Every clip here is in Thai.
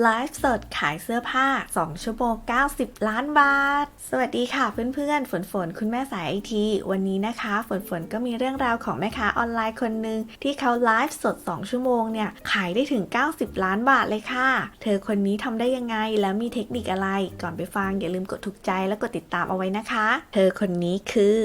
ไลฟ์สดขายเสื้อผ้า 2 ชั่วโมง 90 ล้านบาท สวัสดีค่ะเพื่อนๆ ฝนฝนคุณแม่สายไอที วันนี้นะคะ ฝนฝนก็มีเรื่องราวของแม่ค้าออนไลน์คนหนึ่งที่เขาไลฟ์สด 2 ชั่วโมงเนี่ย ขายได้ถึง 90 ล้านบาทเลยค่ะ เธอคนนี้ทำได้ยังไง แล้วมีเทคนิคอะไร ก่อนไปฟังอย่าลืมกดถูกใจและกดติดตามเอาไว้นะคะ เธอคนนี้คือ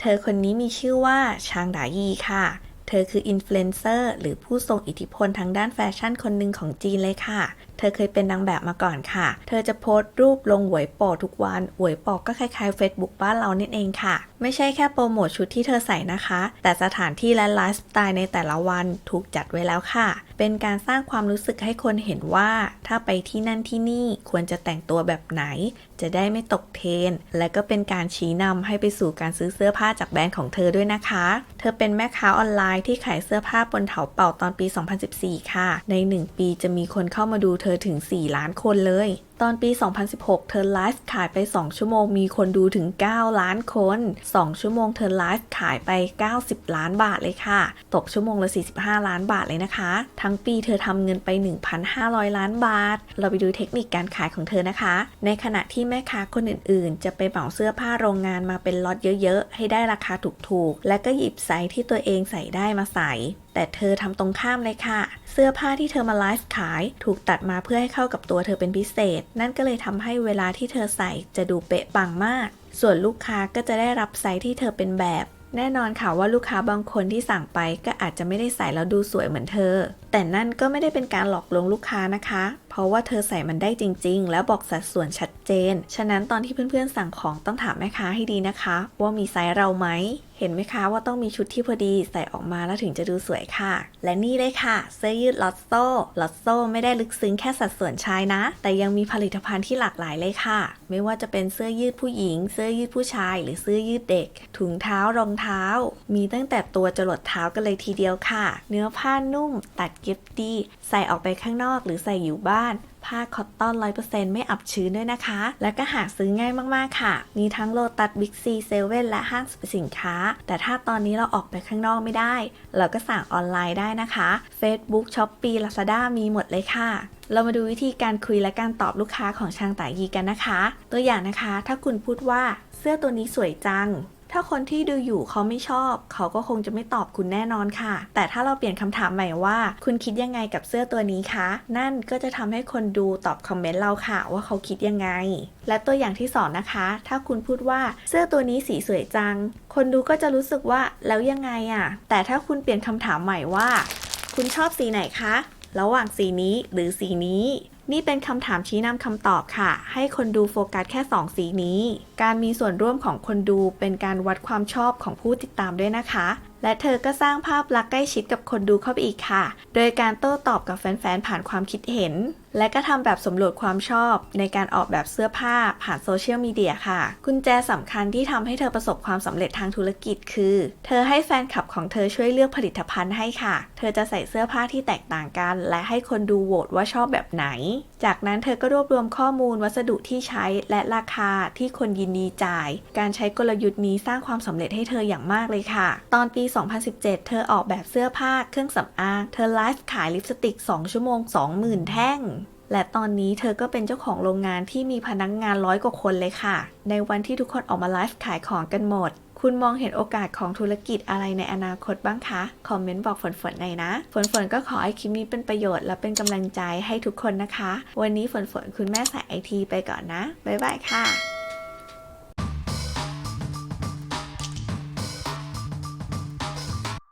เธอคนนี้มีชื่อว่าชางดายีค่ะ เธอคืออินฟลูเอนเซอร์หรือผู้ทรงอิทธิพลทางด้านแฟชั่นคนหนึ่งของจีนเลยค่ะ เธอเคยเป็นนางแบบมาก่อนค่ะ เธอจะโพสต์รูปลงหวยปอทุกวันหวยปอก็คล้ายๆ Facebook บ้านเราเนี่ยเองค่ะ ไม่ใช่แค่โปรโมทชุดที่เธอใส่นะคะ แต่สถานที่และไลฟ์สไตล์ในแต่ละวันถูกจัดไว้แล้วค่ะ เป็นการสร้างความรู้สึกให้คนเห็นว่า ถ้าไปที่นั่นที่นี่ควรจะแต่งตัวแบบไหน จะได้ไม่ตกเทรนและก็เป็นการชี้นำให้ไปสู่การซื้อเสื้อผ้าจากแบรนด์ของเธอด้วยนะคะ เธอเป็นแม่ค้าออนไลน์ที่ขายเสื้อผ้าบนเถาเป่าตอนปี 2014 ค่ะ ใน 1 ปีจะมีคนเข้ามาดูเธอถึง 4 ล้านคนเลย ตอนปี 2016 เธอไลฟ์ขายไป 2 ชั่วโมงมีคนดูถึง 9 ล้านคน 2 ชั่วโมงเธอไลฟ์ขายไป 90 ล้านบาทเลยค่ะ ตกชั่วโมงละ 45 ล้านบาทเลยนะคะ ทั้งปีเธอทำเงินไป 1,500 ล้านบาท เราไปดูเทคนิคการขายของเธอนะคะ ในขณะที่แม่ค้าคนอื่นๆ จะไปเหมาเสื้อผ้าโรงงานมาเป็นล็อตเยอะๆ ให้ได้ราคาถูกๆ และก็หยิบไซส์ที่ตัวเองใส่ได้มาใส่ แต่เธอทำตรงข้ามเลยค่ะ เสื้อผ้าที่เธอมาไลฟ์ขาย ถูกตัดมาเพื่อให้เข้ากับตัวเธอเป็นพิเศษ นั่นก็เลยทำให้เวลาที่เธอใส่จะดูเป๊ะปังมาก ส่วนลูกค้าก็จะได้รับไซส์ที่เธอเป็นแบบ แน่นอนค่ะว่าลูกค้าบางคนที่สั่งไปก็อาจจะไม่ได้ใส่แล้วดูสวยเหมือนเธอ แต่นั่นก็ไม่ได้เป็นการหลอกลวงลูกค้านะคะ เพราะว่าเธอใส่มันได้จริง ๆ แล้วบอกสัดส่วนชัดเจน ฉะนั้นตอนที่เพื่อนๆสั่งของต้องถามแม่ค้าให้ดีนะคะ ว่ามีไซส์เราไหม เห็นไหมคะว่าต้องมีชุดที่พอดีใส่ออกมาแล้วถึงจะดูสวยค่ะ และนี่เลยค่ะ เสื้อยืดลอตโซ่ลอตโซ่ไม่ได้ลึกซึ้งแค่สัดส่วนชายนะ แต่ยังมีผลิตภัณฑ์ที่หลากหลายเลยค่ะ ไม่ว่าจะเป็นเสื้อยืดผู้หญิง เสื้อยืดผู้ชาย หรือเสื้อยืดเด็ก ถุงเท้ารองเท้า มีตั้งแต่ตัวจรดเท้ากันเลยทีเดียวค่ะ เนื้อผ้านุ่มตัดเย็บดี ใส่ออกไปข้างนอกหรือใส่อยู่บ้าน ผ้าคอตตอน 100%ไม่อับชื้นด้วยนะคะ และก็หาซื้อง่ายมากๆค่ะ มีทั้งโลตัสบิ๊กซีเซเว่นและห้างสรรพสินค้า แต่ถ้าตอนนี้เราออกไปข้างนอกไม่ได้ เราก็สั่งออนไลน์ได้นะคะ Facebook Shopee Lazada มีหมดเลยค่ะเรามาดูวิธีการคุยและการตอบลูกค้าของชางต่ายยีกันนะคะ ตัวอย่างนะคะ ถ้าคุณพูดว่าเสื้อตัวนี้สวยจัง ถ้าคนที่ดูอยู่เขาไม่ชอบ เขาก็คงจะไม่ตอบคุณแน่นอนค่ะ แต่ถ้าเราเปลี่ยนคำถามใหม่ว่า คุณคิดยังไงกับเสื้อตัวนี้คะ นั่นก็จะทำให้คนดูตอบคอมเมนต์เราค่ะ ว่าเขาคิดยังไง และตัวอย่างที่สองนะคะ ถ้าคุณพูดว่าเสื้อตัวนี้สีสวยจัง คนดูก็จะรู้สึกว่าแล้วยังไงอะ่ะ แต่ถ้าคุณเปลี่ยนคำถามใหม่ว่า คุณชอบสีไหนคะ ระหว่างสีนี้หรือสีนี้ นี่เป็นคำถามชี้นำคำตอบค่ะ ให้คนดูโฟกัสแค่ 2 สีนี้ การมีส่วนร่วมของคนดูเป็นการวัดความชอบของผู้ติดตามด้วยนะคะ และเธอก็สร้างภาพลักษณ์ใกล้ชิดกับคนดูเข้าไปอีกค่ะ โดยการโต้ตอบกับแฟนๆ ผ่านความคิดเห็น และก็ทำแบบสำรวจความชอบ ในการออกแบบเสื้อผ้าผ่านโซเชียลมีเดียค่ะ กุญแจสำคัญที่ทำให้เธอประสบความสำเร็จทางธุรกิจคือ เธอให้แฟนคลับของเธอช่วยเลือกผลิตภัณฑ์ให้ค่ะ เธอจะใส่เสื้อผ้าที่แตกต่างกัน และให้คนดูโหวตว่าชอบแบบไหน จากนั้นเธอก็รวบรวมข้อมูลวัสดุที่ใช้และราคาที่คนยินดีจ่าย การใช้กลยุทธ์นี้สร้างความสำเร็จให้เธออย่างมากเลยค่ะ ตอนปี 2017 เธอออกแบบเสื้อผ้าเครื่องสำอาง เธอไลฟ์ขายลิปสติก 2 ชั่วโมง 20,000 แท่งและตอนนี้เธอก็เป็นเจ้าของโรงงานที่มีพนักงงานร้อยกว่าคนเลยค่ะ ในวันที่ทุกคนออกมาไลฟ์ขายของกันหมด คุณมองเห็นโอกาสของธุรกิจอะไรในอนาคตบ้างคะ คอมเมนต์บอกฝนฝนหน่อยนะ ฝนฝนก็ขอให้คลิปนี้เป็นประโยชน์และเป็นกำลังใจให้ทุกคนนะคะ วันนี้ฝนฝนคุณแม่สายไอทีไปก่อนนะ บ๊ายบายค่ะ